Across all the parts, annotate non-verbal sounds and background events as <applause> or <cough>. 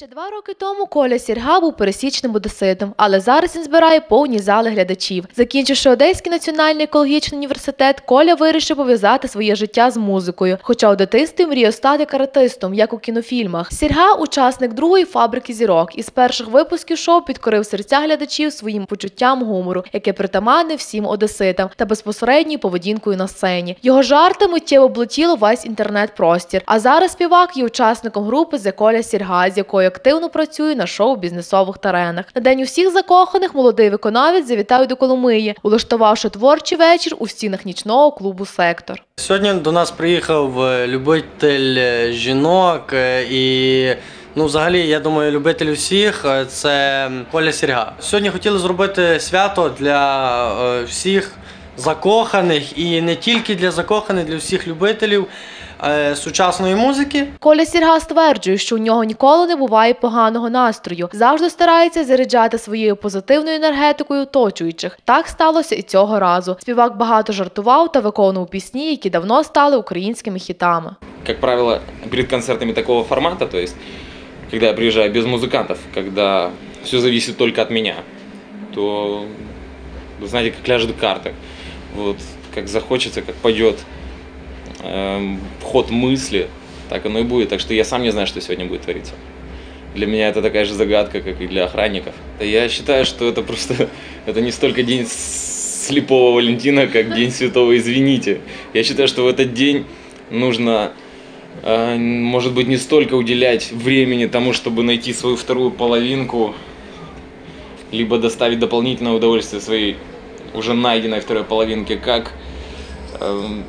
Ще два роки тому Коля Сірга був пересічним одеситом, але зараз він збирає повні зали глядачів. Закінчивши Одеський національний екологічний університет, Коля вирішив пов'язати своє життя з музикою. Хоча у дитинстві мріяв стати каратистом, як у кінофільмах. Сірга учасник другої фабрики зірок. Із перших випусків шоу підкорив серця глядачів своїм почуттям гумору, яке притаманне всім одеситам та безпосередньою поведінкою на сцені. Його жарти миттєво облетіло весь інтернет-простір. А зараз співак є учасником групи «The Коля Сірга, з якою активно працює на шоу-бізнесових теренах. На день усіх закоханих молодий виконавець завітав до Коломиї, улаштувавши творчий вечір у стінах нічного клубу Сектор. Сьогодні до нас приїхав е, любитель е, жінок е, і. Ну, взагалі, я думаю, любитель усіх це Коля Сірга. Сьогодні хотіли зробити свято для всіх закоханих і не тільки для закоханих, для всіх любителів е, сучасної музики. Коля Сірга стверджує, що у нього ніколи не буває поганого настрою. Завжди старається заряджати своєю позитивною енергетикою оточуючих. Так сталося і цього разу. Співак багато жартував та виконував пісні, які давно стали українськими хітами. как правило, перед концертами такого формата, то есть, когда я приезжаю без музыкантов, когда все зависит только от меня, то, вы знаете, как ляжет карты. Вот, как захочется, как пойдет эм, ход мысли, так оно и будет. Так что я сам не знаю, что сегодня будет твориться. Для меня это такая же загадка, как и для охранников. Я считаю, что это просто, <laughs> это не столько день слепого Валентина, как день святого Извините. Я считаю, что в этот день нужно, э, может быть, не столько уделять времени тому, чтобы найти свою вторую половинку, либо доставить дополнительное удовольствие своей уже найденной второй половинке, как эм,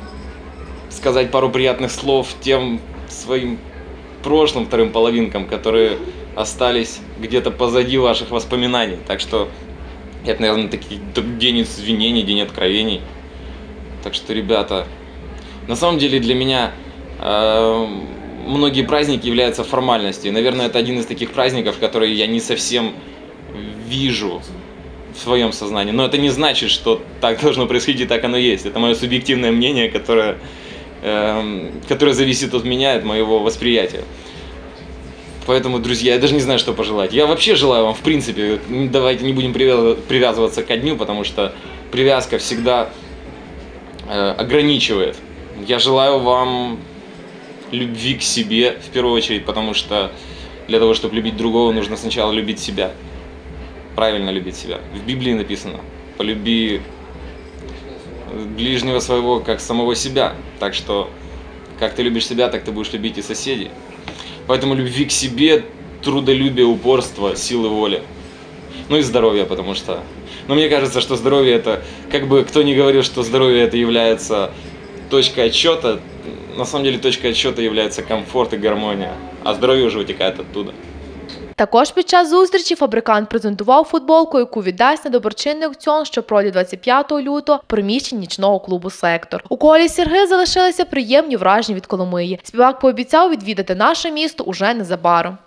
сказать пару приятных слов тем своим прошлым вторым половинкам, которые остались где-то позади ваших воспоминаний. Так что это, наверное, таки день извинений, день откровений. Так что, ребята, на самом деле для меня э, многие праздники являются формальностью. И, наверное, это один из таких праздников, которые я не совсем вижу в своем сознании. Но это не значит, что так должно происходить и так оно есть. Это мое субъективное мнение, которое, эм, которое зависит от меня, от моего восприятия. Поэтому, друзья, я даже не знаю, что пожелать. Я вообще желаю вам, в принципе, давайте не будем привяз- привязываться ко дню, потому что привязка всегда э, ограничивает. Я желаю вам любви к себе в первую очередь, потому что для того, чтобы любить другого, нужно сначала любить себя. Правильно любить себя. В Библии написано, полюби ближнего своего, как самого себя. Так что, как ты любишь себя, так ты будешь любить и соседей. Поэтому любви к себе, трудолюбие, упорство, силы воли. Ну и здоровье, потому что... Но мне кажется, что здоровье это... Как бы кто ни говорил, что здоровье это является точкой отсчета, на самом деле точкой отсчета является комфорт и гармония. А здоровье уже вытекает оттуда. Також під час зустрічі фабрикант презентував футболку, яку віддасть на доброчинний аукціон, що пройде 25 лютого приміщенні нічного клубу Сектор. У колі Сірги залишилися приємні враження від Коломиї. Співак пообіцяв відвідати наше місто уже незабаром.